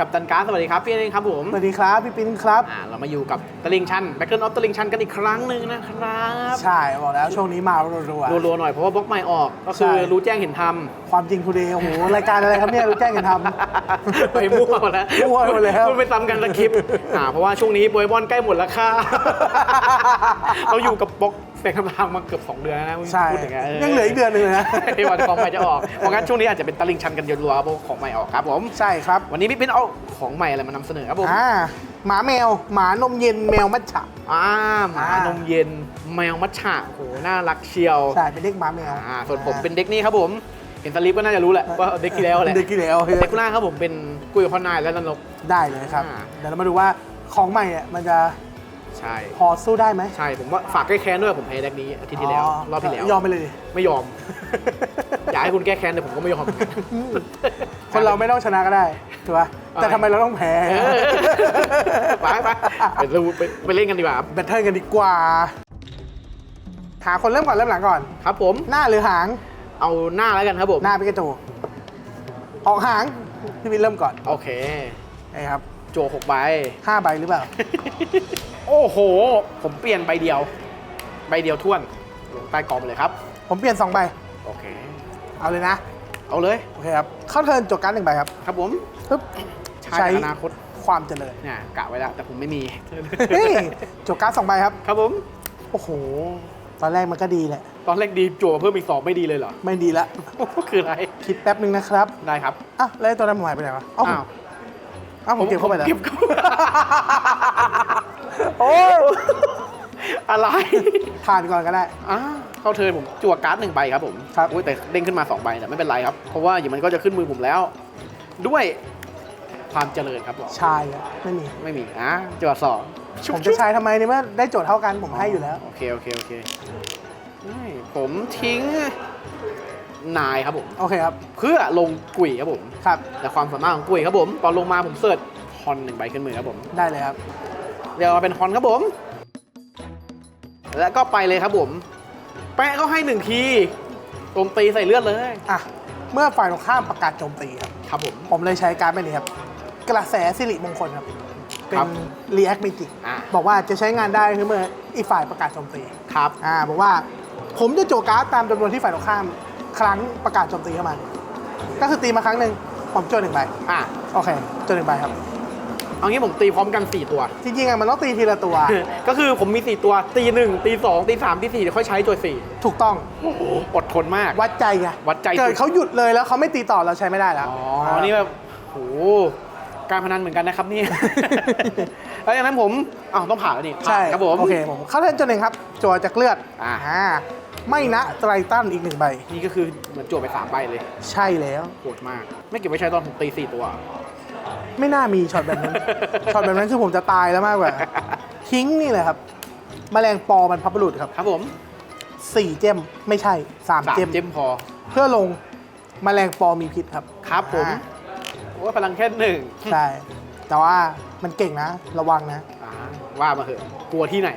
กับตันการ์ดสวัสดีครับพี่เองครับผมสวัสดีครับพี่ปิ้นครับอ่าเรามาอยู่กับตลิงชันแบ็คเกิลออฟตลิงชันกันอีกครั้งหนึ่งนะครับ ใช่บอกแล้วช่วงนี้มารัวรัวๆหน่อยเพราะว่าบล็อกใหม่ออกก็คือใช่รู้แจ้งเห็นทๆความจริงทูเดย์โอ้โหรายการอะไรครับเนี่ยรู้แจ้งกันทำไปมั่วหมดแล้วมั่วหมดแล้วคุณไปซ้ำกันสคริปต์อ่าเพราะว่าช่วงนี้โปเกมอนใกล้หมดแล้วค่ะเราอยู่กับบล็อก แฟนคำทางมาเกือบสองเดือนแล้วนะำใช่พูดอย่างเงี้ยยังเหลืออีกเดือนหนึ่งเลยนะที่วันของใหม่จะออกเพราะงั้นช่วงนี้อาจจะเป็นตลิงชันกันเยอะๆเพราะของใหม่ออกครับผมใช่ครับ วันนี้พี่ปิ้นเอาของใหม่อะไรมานำเสนอครับผมอ่าหมาแมว หมานมเย็นแมวมัทฉะอ่าหมาอ่านนมเย็นแมวมัชฉะโหน่ารักเชียวใช่เป็นเด็กหมาแมวอ่าส่วนผมเป็นเด็กนี่ครับผมเห็นสลิปก็น่าจะรู้แหละว่าเด็กที่แล้วแหละเด็กที่แล้วเด็กหน้าครับผมเป็นกุยพอนายและนันนกได้เลยครับอ่าเดี๋ยวเรามาดูว่าของใหม่เนี่ยมันจะ ใช่ พอสู้ได้ไหม ใช่ ผมว่าฝากแก้แค้นด้วยผมแพ้เด็กนี้อาทิตย์ที่แล้วรอบที่แล้วยอมไปเลยดิไม่ยอม อยากให้คุณแก้แค้นแต่ผมก็ไม่ยอม คนเราไม่ต้องชนะก็ได้ถูกป่ะแต่ทำไมเราต้องแพ้ เออไปไปไปดูไปไปเล่นกันดีกว่าครับแบทเทิลกันดีกว่า หาคนเริ่มก่อนเริ่มหลังก่อน ครับผมหน้าหรือหาง เอาหน้าแล้วกันครับผมหน้าพิกาจูออกหางพี่วินเริ่มก่อนโอเค ไอ้ครับ โจหกใบห้าใบหรือเปล่า โอ้โห ผมเปลี่ยนใบเดียว ใบเดียวท่วนลงใต้กองไปเลยครับ ผมเปลี่ยนสองใบ โอเค เอาเลยนะ เอาเลย โอเคครับ เข้าเทิร์นจดการดหนึ่งใบครับครับผมปึ๊บใช้ใช้อนาคตความเจริญเนี่ยกะไว้แล้วแต่ผมไม่มีเฮ้ยจดการดสองใบครับ ครับผม โอ้โห ตอนแรกมันก็ดีแหละ ตอนแรกดีจั่วเพิ่มอีกสองไม่ดีเลยเหรอ ไม่ดีละ คืออะไร คิดแป๊บหนึ่งนะครับ ได้ครับ อะแล้วไอ้ตัวนั้นผมหายไปไหนวะ เอ้าผมอ้าวเอ้าผมเก็บเข้าไปแล้วเก็บเข้า โอ้ยอะไรผ่านก่อนก็ได้อ่าเข้าเทิร์นผมจั่วการ์ดหนึ่งใบครับผมครับอุ้ยแต่เด้งขึ้นมาสองใบแต่ไม่เป็นไรครับ เพราะว่าอย่างมันก็จะขึ้นมือผมแล้ว ด้วยความเจริญครับผมชายอะไม่มี ไม่มีอะจั่วสองผมจะใช้ทำไมในเมื่อได้โจทย์เท่ากันผมให้อยู่แล้ว โอเคโอเคโอเคไม่ผมทิ้งนายครับผม โอเคครับ เพื่อลงกุยครับผม ครับ แต่ความสามารถของกุยครับผม ตอนลงมาผมเสิร์ชฮอนหนึ่งใบขึ้นมือครับผม ได้เลยครับ เรียกว่าเป็นฮอนครับผม แล้วก็ไปเลยครับผม แปะเขาให้หนึ่งทีโจมตีใส่เลือดเลย อะ เมื่อฝ่ายตรงข้ามประกาศโจมตีครับ ครับผม ผมเลยใช้การ์ดใบนี้ครับ กระแสสิริมงคลครับ เป็ครันบ React Magic อ่าบอกว่าจะใช้งานได้คือเมื่ออีกฝ่ายประกาศโจมตี ครับ อ่าบอกว่าผมจะโจการ์ดตามจำนวนที่ฝ่ายตรงข้าม ครั้งประกาศโจมตีเข้ามา ก็คือตีมาครั้งหนึ่งผมโจหนึ่งใบ อะ โอเคโจหนึ่งใบครับ เอางี้ผมตีพร้อมกัน 4 ตัว จริงๆอะมันต้องตีทีละตัว ก็คือผมมี 4 ตัว ตีหนึ่งตีสองตีสามตีสี่เดี๋ยวค่อยใช้ตัวสี่ถูกต้องโอ้โหอดทนมาก วัดใจไงวัดใจเกิดเขาหยุดเลยแล้วเขาไม่ตีต่อเราใช้ไม่ได้แล้วอ๋อนี่แบบโหการพนันเหมือนกันนะครับเนี่ยแล้วอย่างนั้นผมอ้าวต้องผ่านแล้วนี่ผ่านใช่ครับผมโอเคผมเข้าเล่นจนหนึ่งครับจัวจากเลือดอ่าไม่นะไตรตันอีกหนึ่งใบ นี่ก็คือเหมือนจวบไปสามใบเลย ใช่แล้วโหดมาก ไม่เก็บไว้ใช้ตอนผมตีสี่ตัว ไม่น่ามีช็อตแบบนั้น ช็อตแบบนั้นคือผมจะตายแล้วมากกว่า ทิ้งนี่เลยครับ แมลงปอบรรพบุรุษครับครับผมสี่เจมไม่ใช่สามสามเจมเจมพอ เพื่อลงแมลงปอมีพิษครับครับผมอ่าว่าพลังแค่หนึ่งใช่ แต่ว่ามันเก่งนะ ระวังนะ อ่าว่ามาเถอะกลัวที่ไหน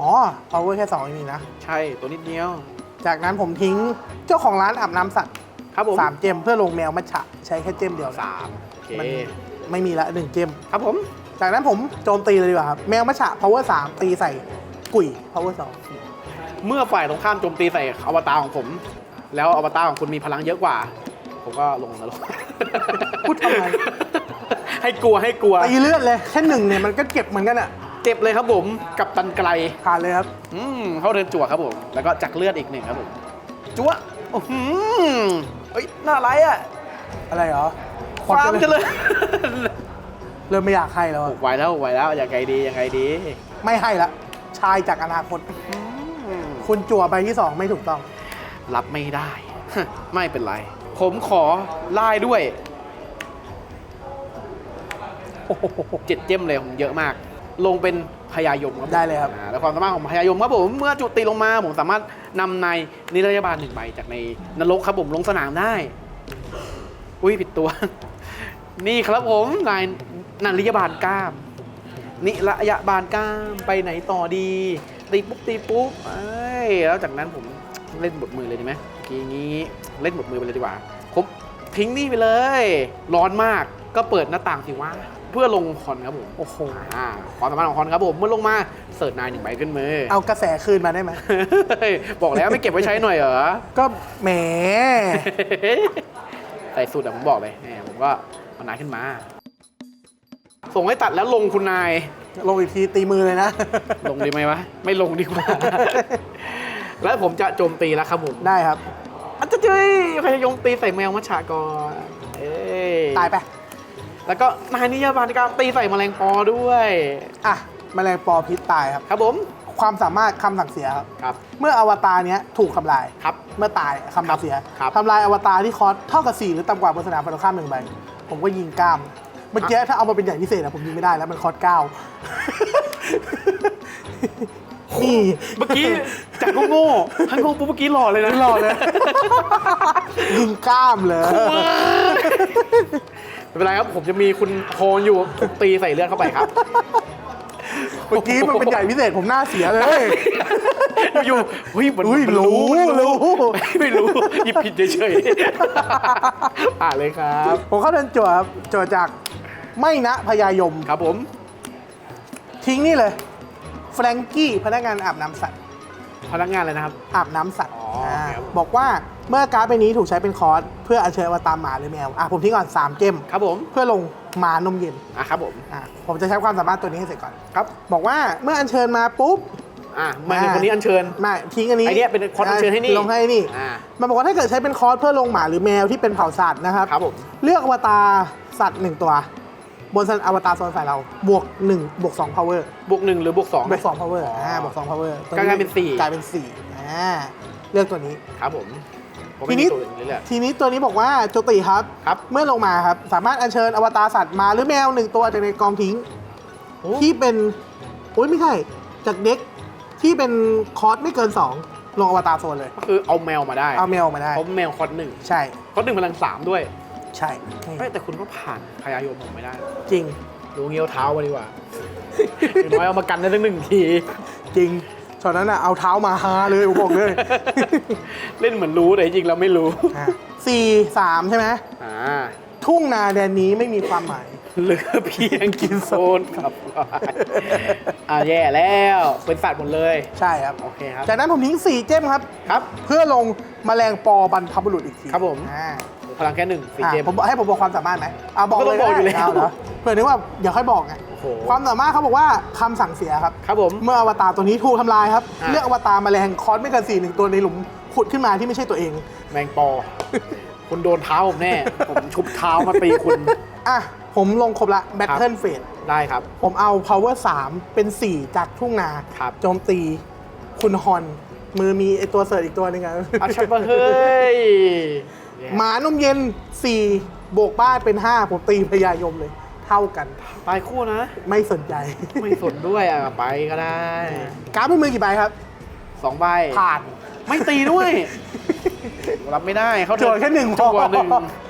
อ๋อ power แค่สองนี่นะ ใช่ตัวนิดเดียว จากนั้นผมทิ้งเจ้าของร้านอาบน้ำสัตว์ครับผมสามเจมเพื่อลงแมวมัชฉะใช้แค่เจมเดียวนะ สามโอเคมัน ไม่มีละหนึ่งเจมครับผม จากนั้นผมโจมตีเลยดีกว่าครับแมวมัชฉะ power 3ตีใส่กุย power เมื่อฝ่ายตรงข้ามโจมตีใส่อวตารของผม แล้วอวตารของคุณมีพลังเยอะกว่า ผมก็ลงนรกพูดทำไมให้กลัวให้กลัว2ตีเลือดเลยแค่หนึ่งเนี่ยมันก็เก็บเหมือนกันอะเจ็บเลยครับผม กับตันไกลผ่านเลยครับ อืมเข้าเดินจั่วครับผม แล้วก็จักเลือดอีกหนึ่งครับผมจั่วโอ้โหเฮ้ยน่าไรอะอะไรเหรอ ฟาร์มจะเลยเริ่มไม่อยากให้แล้วอะไหวแล้วไหวแล้วยังไงดียังไงดีไม่ให้ละ ชายจากอนาคตอืมคุณจั่วใบที่2ไม่ถูกต้อง รับไม่ได้ ไม่เป็นไร ผมขอไล่ด้วยเจ็ดเจมเลยผมเยอะมาก ลงเป็นพยายมครับผมได้เลยครับ อ่าแล้วความสามารถของพยายมครับผมเมื่อจุดตีลงมาผมสามารถนำในนิรยาบาลหนึ่งใบจากในนรกครับผมลงสนามได้ อุ้ยผิดตัว นี่ครับผมนายนันริยาบาลกล้าม นิระยะบานกล้ามไปไหนต่อดี ตีปุ๊บตีปุ๊บเอ้ยแล้วจากนั้นผมเล่นบทมือเลยดีไหมเมื่อกี้งี้เล่นบทมือไปเลยดีกว่าผมทิ้งนี่ไปเลย ร้อนมากก็เปิดหน้าต่างสิว่าเพื่อลงคอนครับผมโอ้โหอ่าความสามารถของคอนครับผมเมื่อลงมาเสิร์ชนายหนึ่งใบขึ้นมือเอากระแสคืนมาได้ไหมเฮ้ยบอกแล้วไม่เก็บไว้ใช้หน่อยเหรอ ก็แหม ใส่สูตรอะผมบอกเลยเนี่ยผมก็ เอานายขึ้นมา ส่งให้ตัดแล้วลงคุณนาย ลงอีกทีตีมือเลยนะ ลงดีไหมวะ ไม่ลงดีกว่า แล้วผมจะโจมตีแล้วครับผมได้ครับ อันจะเจ้ยใครจะโจมตีใส่แมวมัชชากรเอ้ยตายไป แล้วก็นายนิยบาลการตีใส่แมลงปอด้วย อะแมลงปอพิษตายครับ ครับผมความสามารถคำสั่งเสียครับ ครับ เมื่ออวตารเนี้ยถูกทำลาย ครับ เมื่อตายคำสั่งเสียครับ ทำลายอวตารที่คอสเท่ากับ4หรือต่ำกว่าบนสนามฝั่งตรงข้ามหนึ่งใบ ผมก็ยิงกล้ามเมื่อกี้ถ้าเอามาเป็นใหญ่พิเศษอะผมยิงไม่ได้แล้วมันคอสเก้านี่เมื่อกี้จากโง่ๆทั้งโง่ปุ๊บเมื่อกี้หล่อเลยนะหล่อเลยยิงกล้ามเลยไม่เป็นไรครับผมจะมีคุณโฮนอยู่ผมตีใส่เลือดเข้าไปครับ เมื่อกี้มันเป็นใหญ่พิเศษผมหน้าเสียเลย อยู่ๆเฮ้ยมันอุ้ยมันรู้รู้ ไม่รู้หยิบผิดเฉยๆอ่าเลยครับ ผมเข้าเดินจั่วครับจั่วจากไม่นะพยายม ครับผม ทิ้งนี่เลย แฟรงกี้พนักงานอาบน้ำสัตว์ พนักงานเลยนะครับ อาบน้ำสัตว์อ๋ออ่าครับบอกว่า เมื่อการ์ดใบนี้ถูกใช้เป็นคอร์สเพื่ออัญเชิญอวตารหมาหรือแมวอะผมทิ้งก่อน3เกมครับผมเพื่อลงหมานมเย็นอะครับผมอะผมจะใช้ความสามารถตัวนี้ให้เสร็จก่อนครับ บอกว่าเมื่ออัญเชิญมาปุ๊บอะมาถึงคนนี้อัญเชิญไม่ทิ้งอันนี้ไอเนี้ยเป็นคอร์สอัญเชิญให้นี่ลงให้นี่อ่ามันบอกว่าถ้าเกิดใช้เป็นคอร์สเพื่อลงหมาหรือแมวที่เป็นเผ่าสัตว์นะครับครับผมเลือกอวตารสัตว์หนึ่งตัวบนอวตารโซนฝ่ายเราบวก1บวก2 power บวกหนึ่งหรือบวกสองบวก2 power อ่าบวก2 power ตัวกลายเป็นสี่กลายเป็น4อ่าเลือกตัวนี้ครับผม ผมทีไม่นี้มีตัวอื่นเลยแหละ ทีนี้ตัวนี้บอกว่าโจติครับ ครับ เมื่อลงมาครับ สามารถอัญเชิญอวตารสัตว์มาหรือแมวหนึ่งตัวจากในกองทิ้งที่เป็นโอ้ยไม่ใช่จากเด็กที่เป็นคอร์สไม่เกิน 2 ลงอวตารโซนเลย ก็คือเอาแมวมาได้เอาแมวออกมาได้ เพราะแมวคอร์สหนึ่งใช่คอร์สหนึ่งพลังสามด้วยใช่นี่เฮ้ยแต่คุณก็ผ่านพยายมผมไม่ได้ จริง ดูเงี้ยวเท้ามาดีกว่า อย่างน้อยเอามากันได้ตั้งหนึ่งที จริง ช็อตนั้นอะเอาเท้ามาฮาเลยผมบอกเลยเล่นเหมือนรู้แต่จริงๆเราไม่รู้อะสี่สามใช่ไหมอ่าทุ่งนาแดนนี้ไม่มีความหมายเหลือเพียงกินโซนครับอ่าแย่แล้วเป็นสัตว์หมดเลยใช่ครับโอเคครับจากนั้นผมทิ้ง4เจมครับครับ เพื่อลงแมลงปอบรรพบุรุษอีกทีครับผมอ่าพลังแค่หนึ่งสี่อะเกมผมบอกให้ผมบอกความสามารถไหมอ่าบอกก็เลต้อยงบอกอยู่แล้วได้าเหรอเผื่อนึกว่าเดี๋ยวค่อยบอกไง โอ้โห ความสามารถเขาบอกว่าคำสั่งเสียครับ ครับผม เมื่ออวตารตัวนี้ถูกทำลายครับ อะ เลือกอวตารแมลงคอสไม่เกินสี่หนึ่งตัวในหลุมขุดขึ้นมาที่ไม่ใช่ตัวเอง แมงปอ คุณโดนเท้าผมแน่ ผมชุบเท้ามาตีคุณ อะ ผมลงครบละแบทเทิลเฟสได้ครับ ผมเอา power 3 เป็น 4 จากทุ่งนาครับ โจมตี คุณฮอน มือมีไอตัวเสิร์ชอีกตัวหนึงอะเอาชับเฮ้ย หมานมเย็น 4 บวกบ้านเป็น 5 ผมตีพยายมเลย เท่ากัน ตายคู่นะ ไม่สนใจไม่สนด้วยอะไปก็ได้การ์ดเป็นมือกี่ใบครับ สองใบ ผ่าน ไม่ตีด้วย รับไม่ได้เขาโจทย์แค่หนึ่งพจัอวหนึ่ง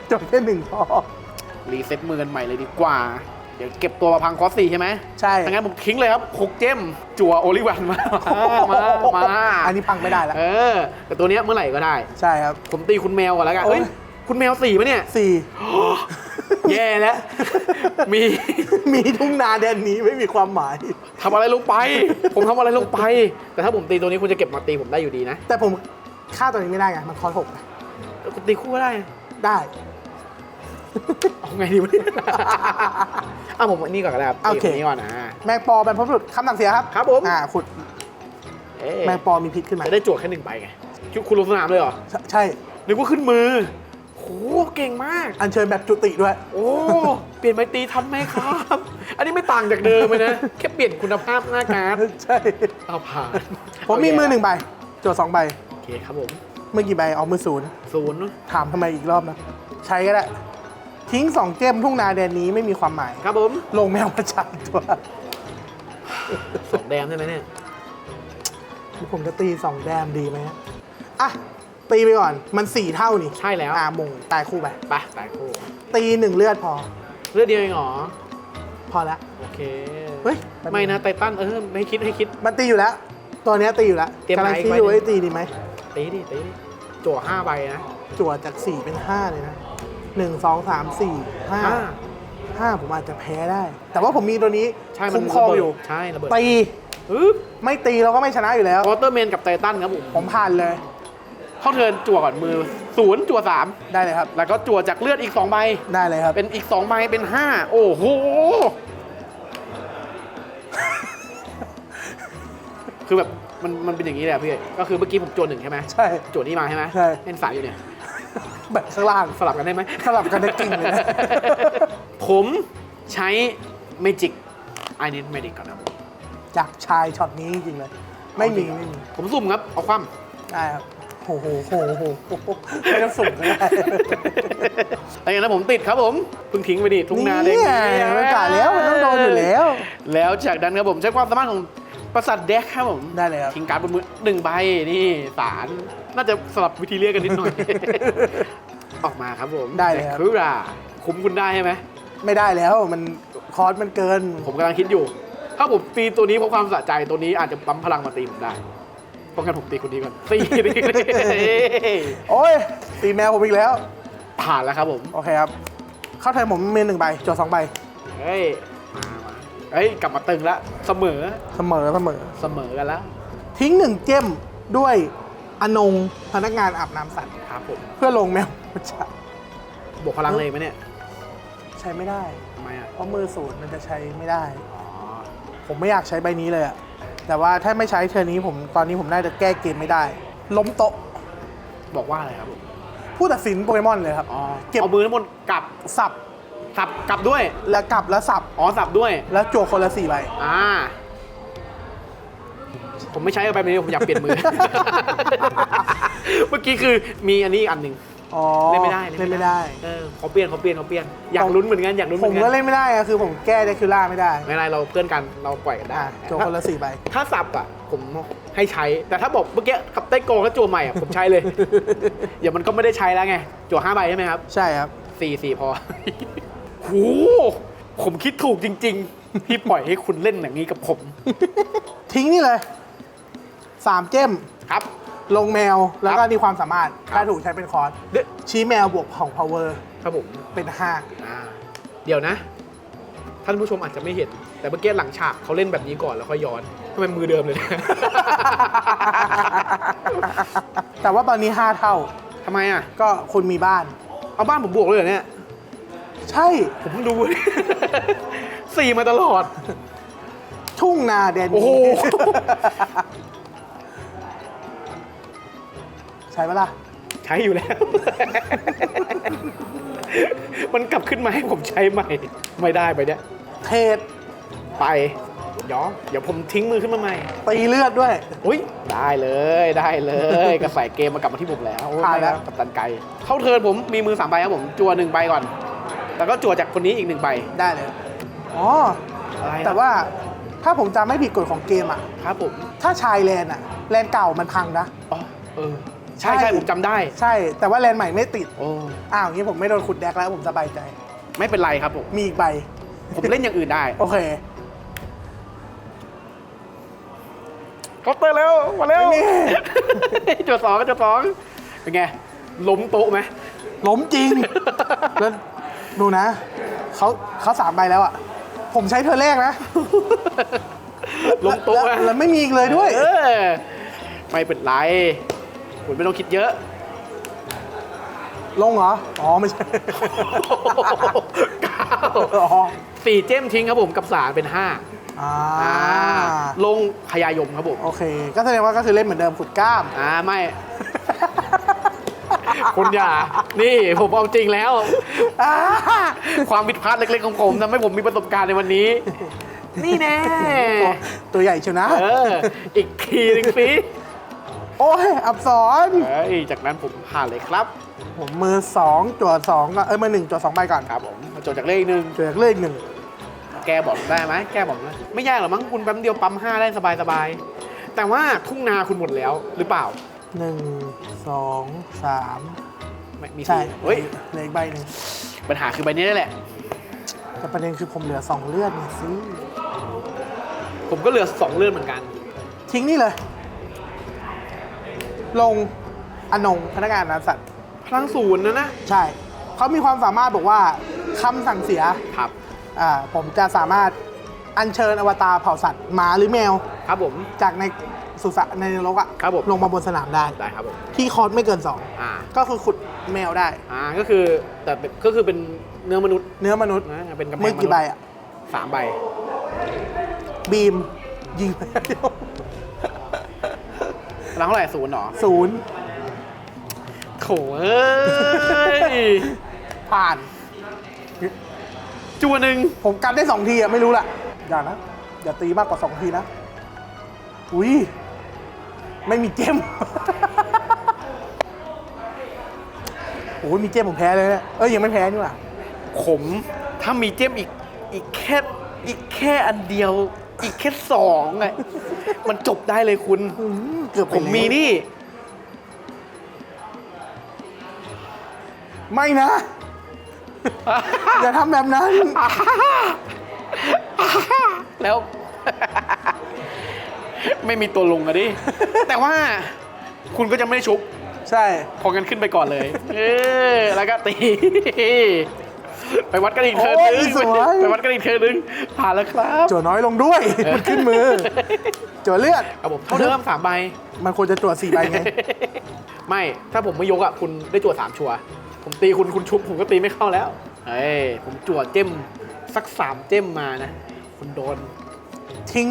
โจทย์แค่หนึ่งพอ รีเซ็ตมือกันใหม่เลยดีกว่า เดี๋ยวเก็บตัวมาพังคอสสี่ใช่ไหมใช่ ถ้างั้นผมทิ้งเลยครับหกเจมจั่วโอลิวันมา มา มา อันนี้พังไม่ได้แล้ว เออ แต่ตัวเนี้ยเมื่อไหร่ก็ได้ ใช่ครับ ผมตีคุณแมวก่อนแล้วกันโอ้ยเอ้ย คุณแมวสี่ปะเนี่ยสี่ แย่แล้ว มีมีทุ่งนาแดนนี้ไม่มีความหมาย ทำอะไรลงไป ผมทำอะไรลงไป แต่ถ้าผมตีตัวนี้คุณจะเก็บมาตีผมได้อยู่ดีนะแต่ผมฆ่าตัวนี้ไม่ได้ไงมันคอร์สหกคุณตีคู่ก็ได้ได้ เอาไงดีวะเนี่ยอะผมอันนี้ก่อนก็ได้ครับโอเคตีนนี้ก่อนนะแมงปอเป็นพระบุรุษคำสั่งเสียครับครับผมอ่าขุดเอ๊ะแมงปอมีพิษขึ้นมาจะได้จวดแค่หนึ่งใบไงชุดคุณลงสนามเลยเหรอใช่ใช่นึกว่าขึ้นมือโหเก่งมาก อัญเชิญแบบจุติด้วย โอ้ เปลี่ยนไมตรีทันไหมครับ อันนี้ไม่ต่างจากเดิมเลยนะ แค่เปลี่ยนคุณภาพหน้าการ์ดใช่ เอาผ่านผมมีมือหนึ่งใบโจทย์สองใบ โอเคครับผมเมื่อกี่ใบเอามือศูนย์ศูนย์ถามทำไมอีกรอบนะ ใช้ก็ได้ ทิ้งสองเกมทุ่งนาแดนนี้ไม่มีความหมาย ครับผม ลงแมวประชันตัวสองแดมใช่ไหมเนี่ยผมจะตีสองแดมดีไหมฮะอะ ตีไปก่อน มันสี่เท่านี่ใช่แล้ว อ่ามงตายคู่ไป ไปตายคู่ตีหนึ่งเลือดพอ เลือดเดียวเองเหรอ พอละ โอเคเฮ้ยไม่นะไททันเออให้คิดให้คิด มันตีอยู่แล้ว ตัวเนี้ยตีอยู่แล้วเตรียมกำลังไว้คิดไว้อยู่ว่าจะตีดีไหม ตีดิตีดิจั่วห้าใบนะจั่วจากสี่เป็นห้าเลยนะหนึ่งสองสามสี่ห้าห้าห้าผมอาจจะแพ้ได้ แต่ว่าผมมีตัวนี้ใช่มัคุ้มครองอยู่ใช่ระเบิดตีปึ๊บไม่ตีเราก็ไม่ชนะอยู่แล้ววอเตอร์แมนกับไททันครับผมผมผ่านเลย เข้าเทิร์นจั่วก่อนมือศูนย์จั่วสามได้เลยครับ แล้วก็จั่วจากเลือดอีกสองใบได้เลยครับ เป็นอีกสองใบเป็นห้าโอ้โห คือแบบมันมันเป็นอย่างนี้แหละพี่ ก็คือเมื่อกี้ผมจั่วหนึ่งใช่ไหมใช่ จั่วนี้มาใช่ไหมใช่เล่นสายอยู่เนี่ยแบบข้างล่างสลับกันได้ไหมสลับกันได้จริงเลยนะ ผมใช้เมจิกไอเน้นเมจิกก่อนครับจากชายช็อตนี้จริงๆเลย ไม่มีไม่มี ผมสุ่มครับ เอาคว่ได้ครับ โอ้โหโอ้โหไม่ต้องสุ่มก็ได้อย่างนั้นผมติดครับผมเพิ่งทิ้งไปดิทุ่งนาเล็กเนี่ยมันกะแล้วมันต้องโดนอยู่แล้ว แล้วจากนั้นครับผมใช้ความสามารถของประสาทเด็กครับผมได้เลยครับทิ้งการ์ดบนมือหนึ่งใบนี่สารน่าจะสลับวิธีเรียกกันนิดหน่อยออกมาครับผมได้เลยครับคือราคุ้มคุณได้ใช่ไหมไม่ได้แล้วมันคอร์สมันเกิน ผมกำลังคิดอยู่ ถ้าผมตีตัวนี้เพราะความสะใจตัวนี้อาจจะปั๊มพลังมาตีผมได้ เพราะงั้นผมตีคนนี้ก่อนตีตีโอ้ยตีแมวผมอีกแล้ว ผ่านแล้วครับผม โอเคครับ เข้าไทยผมมีหนึ่งใบจอสองใบ เฮ้ยมามาเฮ้ย กลับมาตึงแล้วเสมอ เสมอเสมอ เสมอกันแล้ว ทิ้งหนึ่งเจมด้วยอนงพนักงานอาบน้ำสัตว์ ครับผม เพื่อลงแมวมันจะบวกพลังเลยไหมเนี่ย ใช้ไม่ได้ ทำไมอะ เพราะมือศูนย์มันจะใช้ไม่ได้อ๋อผมไม่อยากใช้ใบนี้เลยอะ แต่ว่าถ้าไม่ใช้เทอร์นี้ผมตอนนี้ผมน่าจะแก้เกมไม่ได้ ล้มโต๊ะบอกว่าอะไรครับผมผู้ตัดสินโปเกมอนเลยครับ อ๋อเก็บเอามือทั้งหมดกลับสับสับกลับด้วย แล้วกลับแล้วสับ อ๋อสับด้วย แล้วจั่วคนละสี่ใบอ่า ผมไม่ใช้เอาไปแบบนี้ผมอยากเปลี่ยนมือ เมื่อกี้คือมีอันนี้อีกอันหนึ่ง อ๋อเล่นไม่ได้เล่นไม่ได้เออขอเปลี่ยนขอเปลี่ยนขอเปลี่ยนอยากลุ้นเหมือนกันอยากลุ้นเหผมืมอนกัก็เล่นไม่ได้อะคือผมแก้เดคิล่าไม่ได้ไม่เป็นไรเราเพื่อนกันเราปล่อยกันได้อะจั่วคนละสี่ใบถ้าสับอะผมให้ใช้ แต่ถ้าบอกเมื่อกี้กับได้โกงแล้วจั่วใหม่อะผมใช้เลยเดี๋ยวมันก็ไม่ได้ใช้แล้วไงจั่วห้าใบใช่ไหมครับ ใช่ครับ สี่สี่พอโหผมคิดถูกจริง ๆ ที่ปล่อยให้คุณเล่นอย่างนี้กับผม ทิ้งนี่เลยสามเจมครับ ลงแมวแล้วก็มีความสามารถครับถ้าถูกใช้เป็นคอร์สเดี๋ยวชี้แมวบวกของ power ครับผมเป็นห้าอ่าเดี๋ยวนะ ท่านผู้ชมอาจจะไม่เห็น แต่เมื่อกี้หลังฉากเขาเล่นแบบนี้ก่อนแล้วค่อยย้อนทำไมมือเดิมเลยเนี่ย แต่ว่าตอนนี้ 5 เท่า ทำไมอะ ก็คุณมีบ้าน เอาบ้านผมบวกเลยเหรอเนี่ย ใช่ผมเพิ่งดู สี่มาตลอด ทุ่งนาแดนโอ้โห นี้ ช่ปะล่ะใช้อยู่แล้ว มันกลับขึ้นมาให้ผมใช้ใหม่ ไม่ได้ไปเนี่ยเทรดไปเดี๋ยวเดี๋ยวผมทิ้งมือขึ้นมาใหม่ตีเลือดด้วย อุ้ยได้เลยได้เลยกระใส่เกมมากลับมาที่ผมแล้วผ่านแล้ว กับตันไกลเข้าเทิร์นผมมีมือสามใบครับผมจัวหนึ่งใบก่อน แล้วก็จัวจากคนนี้อีกหนึ่งใบได้เลย อ๋อ อะไรอะแต่ว่าถ้าผมจำไม่ผิดกฎของเกมอะ ครับผมถ้าชายแลนอะ แลนเก่ามันพังนะ อ๋อเออ ใช่ใช่ใช่ผมจำได้ ใช่ แต่ว่าแลนใหม่ไม่ติด โอ้ อ้าวอย่างนี้ผมไม่โดนขุดแดกแล้วผมสบายใจ ไม่เป็นไรครับผม มีอีกใบ ผมเล่นอย่างอื่นได้โอเคเคาน์เตอร์แล้วมาเร็วนี่จัวสองก็จัวสองเป็นไง ล้มโต๊ะไหม ล้มจริง แล้วดูนะ เขาเขาสามใบแล้วอะ ผมใช้เธอแรกนะล้มโต๊ะแล้วนะแล้วไม่มีอีกเลยด้วย เออไม่เป็นไร คุณไม่ต้องคิดเยอะ ลงเหรอ อ๋อ ไม่ใช่เก้าอ๋อ สี่เจมทิ้งครับผมกับสารเป็นห้าอ่าอ่าลงพยายมครับผม โอเค ก็แสดงว่าก็คือเล่นเหมือนเดิมขุดกล้าม อ่าไม่ คุณอย่า นี่ผมเอาจริงแล้ว อ่าความผิดพลาดเล็กๆของผมทำให้ผมมีประสบการณ์ในวันนี้ นี่แน่ ตัวตัวใหญ่เชียวนะ เออ อีกทีหนึงสิ โอ้ย อับสอนเฮ้ยจากนั้นผมผ่านเลยครับ ผมมือสองจวดสองก็เอ้ยมือหนึ่งจวดสองใบก่อนครับผมมาจบจากเลขหนึ่งจวดเลขหนึ่งแกบอกได้ไหมแกบอกนะไม่ยากหรอกมั้งคุณแป๊บเดียวปั๊มห้าได้สบายๆแต่ว่าทุ่งนาคุณหมดแล้วหรือเปล่าหนึ่งสองสามไม่มีใช่สี่เฮ้ยเหลืออีกใบหนึ่งปัญหาคือใบนี้นี่แหละ แต่ประเด็นคือผมเหลือสองเลือดเนี่ยสิผมก็เหลือสองเลื่อนเหมือนกัน ทิ้งนี่เลย ลงอนงพนักงานนาสัตว์พลังศูนย์นะนะ ใช่ เขามีความสามารถบอกว่าคำสั่งเสียครับ อ่าผมจะสามารถอัญเชิญอวตารเผ่าสัตว์หมาหรือแมว ครับผม จากในสุสานในนรกอะครับผม ลงมาบนสนามได้ ได้ครับผม ที่คอร์สไม่เกินอ่า2ก็คือขุดแมวได้ อ่า ก็คือแต่เป็นก็คือเป็นเนื้อมนุษย์เนื้อมนุษย์นะเป็นกำแพงมือกี่ใบอะสามใบ บีมยิงไปเดียวพ ลังเท่าไหร่ศูนย์เหรอศูนย์โถเอ้ย ผ่าน จัวหนึ่งผมกันได้สองทีอะไม่รู้ละอย่านะ อย่าตีมากกว่าสองทีนะ อุ้ย ไม่มีเจมโอ้ยมีเจมผมแพ้เลยเนี่ยเอ้ยยังไม่แพ้นี่หว่าขม ถ้ามีเจมอีกอีกแค่อีกแค่อันเดียว อีกแค่สองไงมันจบได้เลยคุณอืมเกือบไปผมมีแล้วนี่ ไม่นะ อย่าทำแบบนั้น แล้ว ไม่มีตัวลงอะดิ แต่ว่าคุณก็จะไม่ได้ชุบ ใช่ พอกันขึ้นไปก่อนเลย เออ แล้วก็ตี ไปวัดกันอีกเทิร์นนึงโอ้ยสวย ไปวัดกันอีกเทิร์นนึงผ่านแล้วครับจั่วน้อยลงด้วย มันขึ้นมือจั่วเลือดครับผมเท่าเดิมสามใบ มันควรจะจั่วสี่ใบไง ไม่ถ้าผมไม่ยกอะคุณได้จั่วสามชัวร์ผมตีคุณคุณชุบผมก็ตีไม่เข้าแล้วเฮ้ยผมจั่วเจ้มสักสามเจ้มมานะ คุณโดนทิ้ง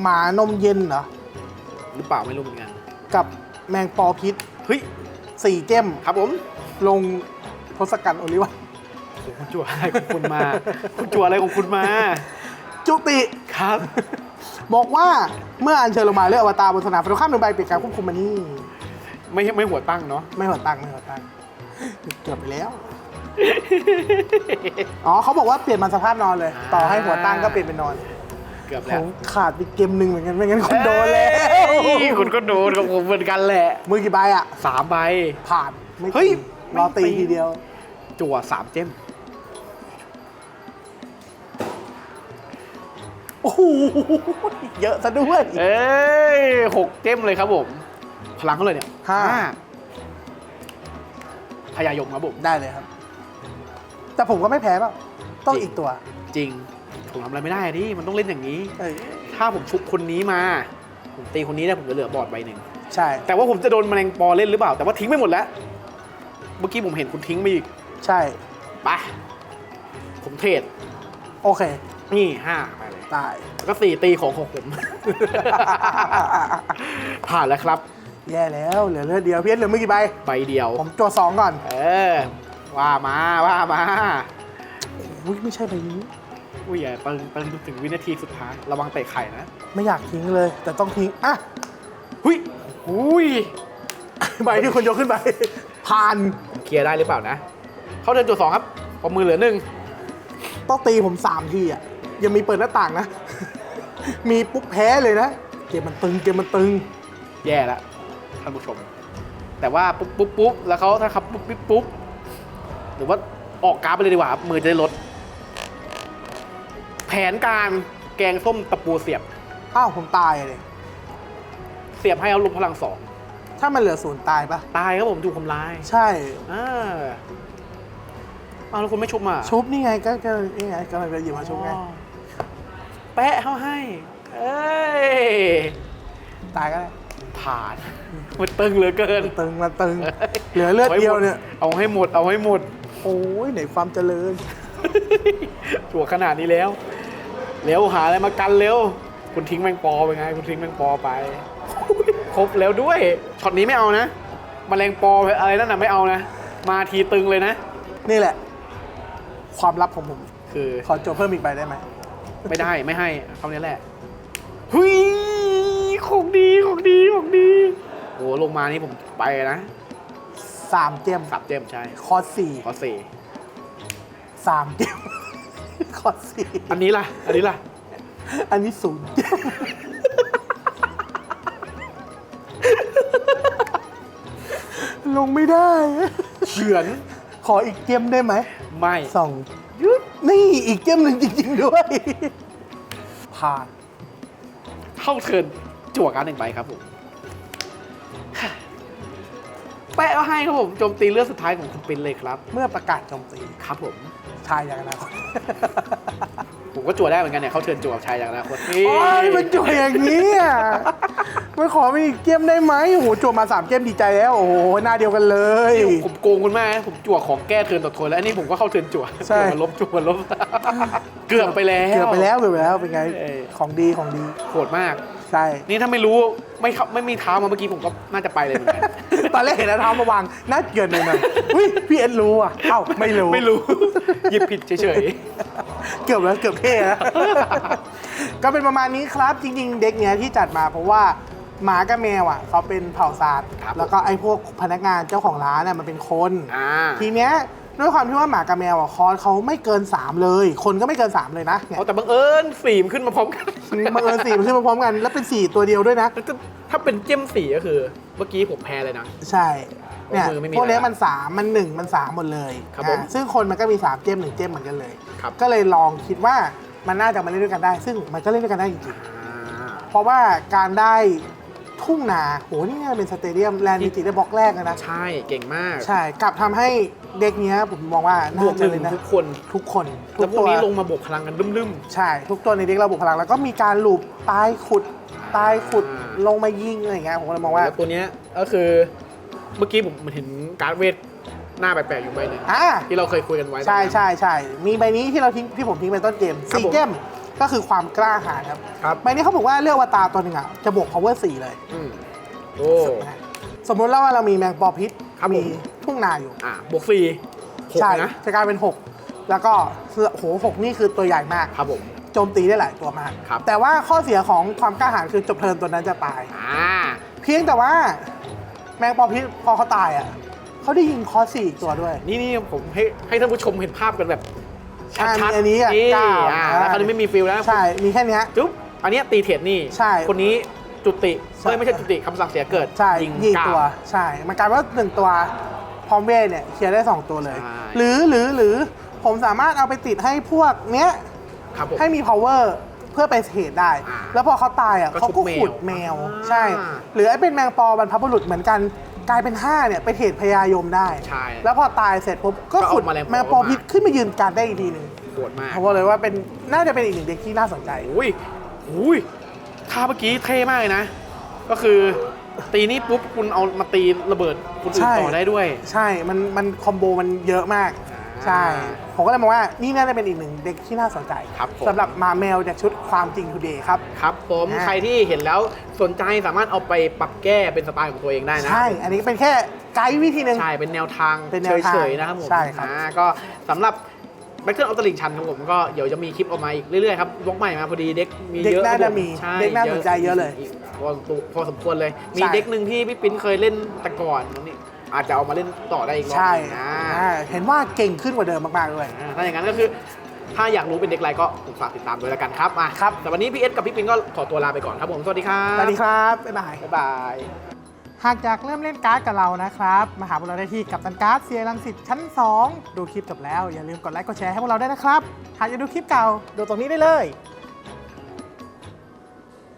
หมานมเย็นเหรอ หรือเปล่าไม่รู้เหมือนกันกับแมงปอพิษเฮ้ยสี่เจมครับผมลงทศกัณฐ์โอลิวันโอ้โห คุณจั่วอะไรของคุณมา คุณจั่วอะไรของคุณมา จุติครับ บอกว่าเมื่ออัญเชิญลงมาเลือกอวตารบนสนามฝั่งตรงข้ามหนึ่งใบเปลี่ยนการควบคุมมานี่ ไม่ไม่หัวตั้งเนาะ ไม่หัวตังค์ไม่หัวตังค์เกือบไปแล้ว อ๋อเขาบอกว่าเปลี่ยนมันสภาพนอนเลย ต่อให้หัวตั้งก็เปลี่ยนเป็นนอนเกือบผแล้วมขาดไปเกมหนึ่งเหมือนกันไม่งั้นคุณโดนแล้วเอ้ยคุณก็โดนกับผมเหมือนกันแหละมือกี่ใบอะ สามใบ ผ่านไม่เฮ้ยตีรอตีไม่ตี ทีเดียว จั่วสามเจ้ม โอ้โหเยอะซะด้วยเอ้ยหกเจ้มเลยครับผม พลังเท่าไหร่เนี่ยห้าพยายมครับผม ได้เลยครับ แต่ผมก็ไม่แพ้เปล่าต้องอีกตัว จริง ผมทำอะไรไม่ได้ดิมันต้องเล่นอย่างนี้ เอ้ยถ้าผมชุบคนนี้มา ผมตีคนนี้ได้ผมจะเหลือบอร์ดใบหนึ่ง ใช่แต่ว่าผมจะโดนแมลงปอเล่นหรือเปล่า แต่ว่าทิ้งไปหมดแล้ว เมื่อกี้ผมเห็นคุณทิ้งไปอีกใช่ ไปผมเทรดโอเค นี่ห้า ไปเลยตายแล้วก็สี่ตีของของผม ผ่านแล้วครับ แย่แล้วเหลือเลือดเดียวเพี้ยนเหลือไม่กี่ใบ ใบเดียว ผมตัวสองก่อน เออ ว่ามาว่ามาอุ้ยไม่ใช่ใบนี้ อุ้ยอย่าตึงตึงถึงวินาทีสุดท้าย ระวังเตะไข่นะ ไม่อยากทิ้งเลย แต่ต้องทิ้ง อะหุยหุยใบที่คนยกขึ้นไป ผ่านเคลียร์ได้หรือเปล่านะ เขาเดินจุดสองครับปมมือเหลือหนึ่งต้องตีผมสามทีอะ ยังมีเปิดหน้าต่างนะ มีปุ๊บแพ้เลยนะ เกมมันตึงเกมมันตึง แย่แล้วท่านผู้ชม แต่ว่าปุ๊บปุ๊บปุ๊บแล้วเขาถ้าครับปุ๊บปุ๊บปุ๊บหรือว่าออกการ์ดไปเลยดีกว่าครับมือจะได้ลด แผนการแกงส้มตะปูเสียบ อ้าวผมตายเลย เสียบให้เอาลมพลังสองถ้ามันเหลือศูนย์ตายปะตายครับผมถูกทำลายใช่ อ่าเอาแล้วคุณไม่ชุบมาชุบนี่ไงก็ก็นี่ไงกำลังจะหยิบมาชุบไง อ๋อแปะเขาให้ เอ้ย ตายก็ได้ผ่าน มันตึงเหลือเกิน ตึงมาตึง เหลือเลือดเดียวเนี่ย เอาให้หมด เอาให้หมด โอ้ยไหนความเจริญจั่วขนาดนี้แล้ว เร็วหาอะไรมากันเร็ว คุณทิ้งแมงปอไปไง คุณทิ้งแมงปอไป ครบแล้วด้วย ช็อตนี้ไม่เอานะมแมลงปออะไรนั่นน่ะไม่เอานะ มาทีตึงเลยนะ นี่แหละ ความลับของผม คือ ขอโจทย์เพิ่มอีกใบได้ไหม ไม่ได้ไม่ให้เท่านี้แหละหุยของดีของดีของดีโอ้ลงมานี่ผมไปนะสามเจมสับเจมใช่คอร์สสี่ขอสี่สามเจมคอร์สสี่อันนี้ล่ะ อันนี้ล่ะ อันนี้ศูนย์เจมลงไม่ได้ เฉือนขออีกเจมได้ไหมไม่สองยุด นี่อีกเจมหนึ่งจริง ๆ ด้วยผ่านเข้าเทิร์นจั่วการดหนึ่งใบครับผม แปะเอาให้ครับผมโจมตีเลือดสุดท้ายของคุณปินเลยครับ เมื่อประกาศโจมตีครับผมทายอย่างอนาคตผมก็จั่วได้เหมือนกันเนี่ยเขาเชิญจั่วกับชายจากอนาคตนี่โอ้ยมันจุ่อย่างนี้อะ มันขอมีอีกเกมได้ไหมโอ้โหจุ่มาสามเกมดีใจแล้ว โอ้โหหน้าเดียวกันเลยนี่ผมโกงคุณมากนะผมจั่วของแก้เทิร์นต่อเทิร์นแล้วอันนี้ผมก็เข้าเทิร์นจั่วใช่ จั่วมาลบจั่วมาลบ เกือบไปแล้ว เกือบไปแล้วเกือบไปแล้วเป็นไงเอ้ย ของดีของดีโหดมาก ใช่ นี่ถ้าไม่รู้ไม่เข้าไม่มีเท้ามาเมื่อกี้ผมก็น่าจะไปเลยเหมือนกัน ตอนแรกเห็นแล้วเท้ามาวางน่าเกินหน่อยหน่อยอุ้ยพี่เอ็นรู้อะเอ้าไม่รู้ ไม่รู้ หยิบผิดเฉย เกือบแล้วเกือบเท่แล้ว ก็เป็นประมาณนี้ครับจริง ๆ เด็กเนี้ยที่จัดมาเพราะว่า หมากับแมวอะเขาเป็นเผ่าซาดแล้วก็ไอ้พวกพนักงานเจ้าของร้านน่ะมันเป็นคนๆอ่า ทีเนี้ยด้วยความที่ว่าหมากับแมวอะคอร์สเขาไม่เกิน 3 เลย คนก็ไม่เกิน 3 เลยนะเนี่ยเอาแต่บังเอิญสีมนขึ้นมาพร้อมกัน บังเอิญสี่มันขึ้นมาพร้อมกันแล้วเป็น 4 ตัวเดียวด้วยนะ แล้วก็ถ้าเป็นเจ้มสีก็คือ เมื่อกี้ผมแพ้เลยนะ ใช่เนี่ยมือไม่มีพวกเนี้ยอะไรมัน3มัน1มัน3หมดเลยครับผมอะซึ่งคนมันก็มี3เจมหนึ่งเจมเหมือนกันเลย ครับ ก็เลยลองคิดว่ามันน่าจะมาเล่นด้วยกันได้ ซึ่งมันก็เล่นด้วยกันได้จริงๆอ่าเพราะว่าการได้ ทุ่งนาโหนี่เนี่ยเป็นสเตเดียมแลนด์ดิจิได้บล็อกแรกเลยนะ ใช่เก่งมากใช่ กลับทำให้เด็กเนี้ยผมมองว่าบวน่ากหจะนึ่งเลยนะทุกคนทุกคนทุแล้วกพวตักวนี้ลงมาบวกพลังกันลืมใช่ ทุกตัวในเด็กเราบุกพลังแล้วก็มีการหลูบตายขุดตายขุดอ่า ลงมายิงอะไรอย่างเงี้ยผมก็เลยมองๆว่าแล้วตัวเนี้ยก็คือเมื่อกี้ผมเห็นการดเวทหน้าแปลกๆอยู่ใบหนึงอ่าที่เราเคยคุยกันไว้ ใช่ใช่ใช่มีใบนี้ที่เราทิ้งที่ผมทิ้งไปต้นเกมครับสี่ผม เกม ก็คือความกล้าหาญครับครับ ใบนี้เขาบอกว่าเลือกอวตารตัวหนึ่งอะจะบวก power 4 เลยอืมโอ้สมมติแล้วว่าเรามีแมงปอพิษครับผม มีทุ่งนาอยู่ อะบวกสี่หกใช่นะจะกลายเป็น 6 แล้วก็โหหกนี่คือตัวใหญ่มาก ครับผม โจมตีได้หลายตัวมาก ครับ แต่ว่าข้อเสียของความกล้าหาญคือจบเทิร์นตัวนั้นจะตาย อ่าเพียงแต่ว่าแมงปอพิษพอเขาตายอะเขาได้ยิงคอร์สสี่อีกตัวด้วย นี่นี่ผมให้ให้ท่านผู้ชมเห็นภาพกันแบบ ชัดอ่าๆมีอันนี้อะนี่เก้าอ่าอ่าแล้วคราวนี้ไม่มีฟิลแล้วใช่ มีแค่เนี้ย จุ๊บอันเนี้ยตีเทรดนี่ใช่ คนนี้จุติใช่เอ้ยไม่ใช่จุติคำสั่งเสียเกิดใช่ยิงยิงเก้าตัวใช่ มันกลายเป็นว่าหนึ่งตัว พร้อมเวทเนี่ยเคลียร์ได้ 2 ตัวเลย ใช่ หรือหรือหรือผมสามารถเอาไปติดให้พวกเนี้ย ครับผม ให้มี power เพื่อไปเทรดได้ อ่าแล้วพอเขาตายอะก็เขาก็ชุบแมวขุดแมว อ่าใช่ หรือไอ้เป็นแมงปอ บรรพบุรุษเหมือนกัน กลายเป็น 5 เนี่ยไปเทรดพญายมได้ ใช่แล้วพอตายเสร็จปุ๊บก็ก็เอาขุดแมลงปอแมงปอพิษขึ้นมายืนการได้อีกทีหนึ่งโหดมากเขาบอกเลยว่าเป็นน่าจะเป็นอีกหนึ่งเด็กที่น่าสนใจ อุ้ยอุ้ยท่าเมื่อกี้เท่มากเลยนะ ก็คือตีนี่ปุ๊บคุณเอามาตีระเบิดคนอื่นใช่ ต่อได้ด้วย ใช่ มันมันคอมโบมันเยอะมากอ่า ใช่ ผมก็เลยมองว่านี่น่าจะเป็นอีกหนึ่งเด็กที่น่าสนใจครับผม สำหรับมาแมวจากชุดความจริงทูเดย์ครับ ครับผมอ่า ใครที่เห็นแล้วสนใจสามารถเอาไปปรับแก้เป็นสไตล์ของตัวเองได้นะ ใช่ อันนี้เป็นแค่ไกด์วิธีหนึ่ง ใช่ เป็นแนวทางเป็นแนวทางเฉยๆนะครับผมใช่ครับ อ่าก็สำหรับแบทเทิลออฟตลิงชันครับผมก็เดี๋ยวจะมีคลิปออกมาอีกเรื่อยๆครับบล็อกใหม่มาพอดีเด็กมีเด็กเยอะน่าคจะรับผมีใช่เด็กน่าสนใจเยอะเลยพอตัวพอสมควรเลย มีใช่ เด็กหนึ่งที่พี่ปิ้นเคยเล่นแต่ก่อนนี่ อาจจะเอามาเล่นต่อได้อีกรอบใช่หนึ่งนะอ่าเห็นว่าเก่งขึ้นกว่าเดิมมากๆด้วย อ่าถ้าอย่างนั้นก็คือ ถ้าอยากรู้เป็นเด็กอะไรก็ผมฝากติดตามด้วยแล้วกันครับอะครับ แต่วันนี้พี่เอสกับพี่ปิ้นก็ขอตัวลาไปก่อนครับผม สวัสดีครับสวัสดีครับ บ๊ายบาย บ๊ายบาย หากอยากเริ่มเล่นการ์ดกับเรานะครับ มาหาพวกเราได้ที่กับตันการ์ดเซียรังสิตชั้น 2 ดูคลิปจบแล้ว อย่าลืมกดไลค์กดแชร์ให้พวกเราด้วยนะครับ หากอยากดูคลิปเก่า ดูตรงนี้ได้เลย